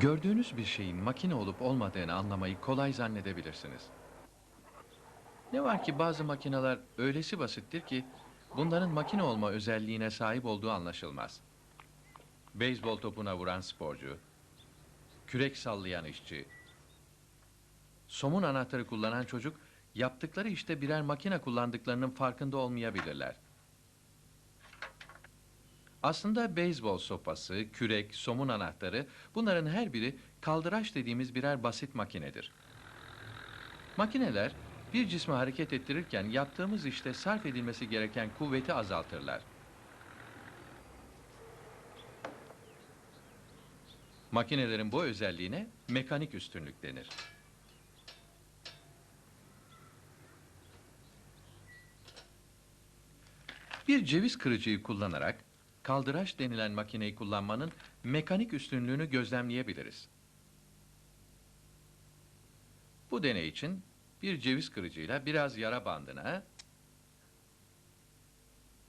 Gördüğünüz bir şeyin makine olup olmadığını anlamayı kolay zannedebilirsiniz. Ne var ki bazı makineler öylesi basittir ki bunların makine olma özelliğine sahip olduğu anlaşılmaz. Beyzbol topuna vuran sporcu, kürek sallayan işçi, somun anahtarı kullanan çocuk yaptıkları işte birer makine kullandıklarının farkında olmayabilirler. Aslında beyzbol sopası, kürek, somun anahtarı bunların her biri kaldıraç dediğimiz birer basit makinedir. Makineler bir cismi hareket ettirirken yaptığımız işte sarf edilmesi gereken kuvveti azaltırlar. Makinelerin bu özelliğine mekanik üstünlük denir. Bir ceviz kırıcıyı kullanarak kaldıraç denilen makineyi kullanmanın mekanik üstünlüğünü gözlemleyebiliriz. Bu deney için bir ceviz kırıcıyla biraz yara bandına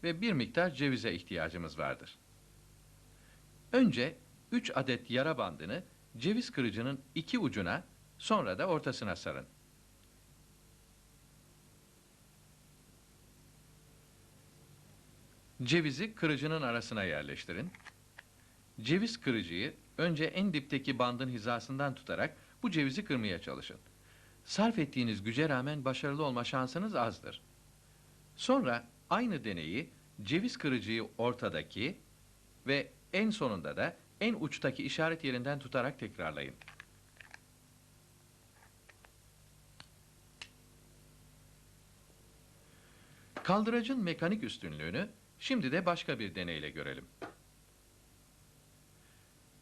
ve bir miktar cevize ihtiyacımız vardır. Önce 3 adet yara bandını ceviz kırıcının iki ucuna sonra da ortasına sarın. Cevizi kırıcının arasına yerleştirin. Ceviz kırıcıyı önce en dipteki bandın hizasından tutarak bu cevizi kırmaya çalışın. Sarf ettiğiniz güce rağmen başarılı olma şansınız azdır. Sonra aynı deneyi ceviz kırıcıyı ortadaki ve en sonunda da en uçtaki işaret yerinden tutarak tekrarlayın. Kaldıracın mekanik üstünlüğünü şimdi de başka bir deneyle görelim.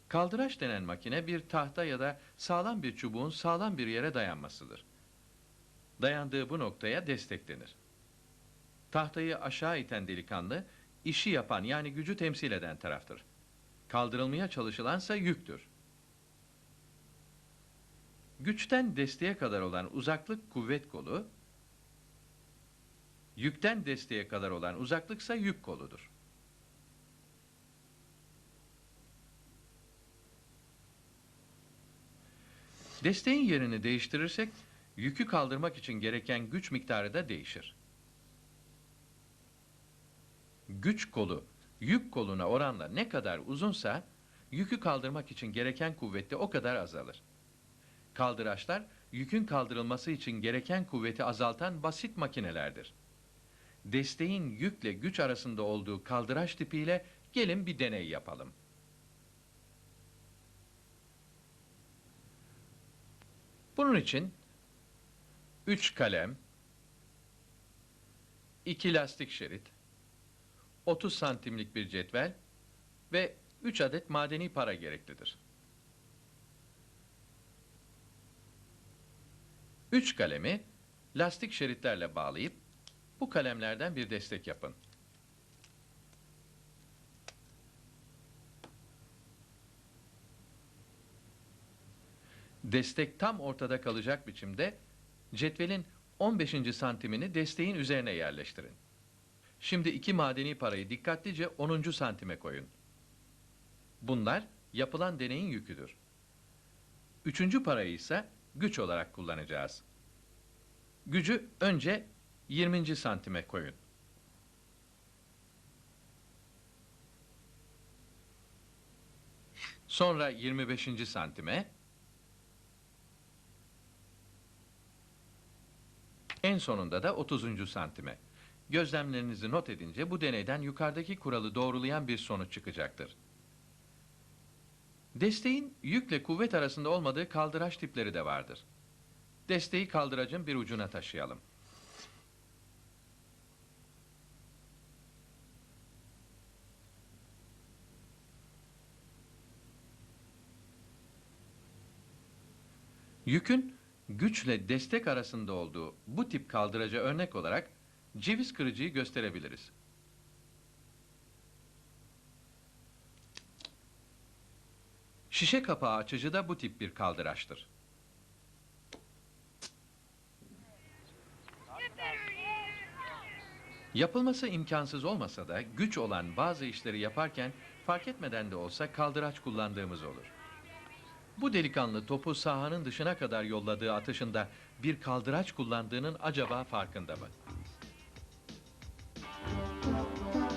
Kaldıraç denen makine bir tahta ya da sağlam bir çubuğun sağlam bir yere dayanmasıdır. Dayandığı bu noktaya destek denir. Tahtayı aşağı iten delikanlı, işi yapan yani gücü temsil eden taraftır. Kaldırılmaya çalışılansa yüktür. Güçten desteğe kadar olan uzaklık kuvvet kolu, yükten desteğe kadar olan uzaklıksa yük koludur. Desteğin yerini değiştirirsek, yükü kaldırmak için gereken güç miktarı da değişir. Güç kolu, yük koluna oranla ne kadar uzunsa, yükü kaldırmak için gereken kuvvet o kadar azalır. Kaldıraçlar, yükün kaldırılması için gereken kuvveti azaltan basit makinelerdir. Desteğin yükle güç arasında olduğu kaldıraç tipiyle gelin bir deney yapalım. Bunun için 3 kalem, 2 lastik şerit, 30 santimlik bir cetvel ve 3 adet madeni para gereklidir. 3 kalemi lastik şeritlerle bağlayıp bu kalemlerden bir destek yapın. Destek tam ortada kalacak biçimde cetvelin 15. santimini desteğin üzerine yerleştirin. Şimdi iki madeni parayı dikkatlice 10. santime koyun. Bunlar yapılan deneyin yüküdür. Üçüncü parayı ise güç olarak kullanacağız. Gücü önce 20. santime koyun. Sonra 25. santime. En sonunda da 30. santime. Gözlemlerinizi not edince bu deneyden yukarıdaki kuralı doğrulayan bir sonuç çıkacaktır. Desteğin yükle kuvvet arasında olmadığı kaldıraç tipleri de vardır. Desteği kaldıracın bir ucuna taşıyalım. Yükün güçle destek arasında olduğu bu tip kaldıraca örnek olarak ceviz kırıcıyı gösterebiliriz. Şişe kapağı açıcı da bu tip bir kaldıraçtır. Yapılması imkansız olmasa da güç olan bazı işleri yaparken fark etmeden de olsa kaldıraç kullandığımız olur. Bu delikanlı topu sahanın dışına kadar yolladığı atışında bir kaldıraç kullandığının acaba farkında mı?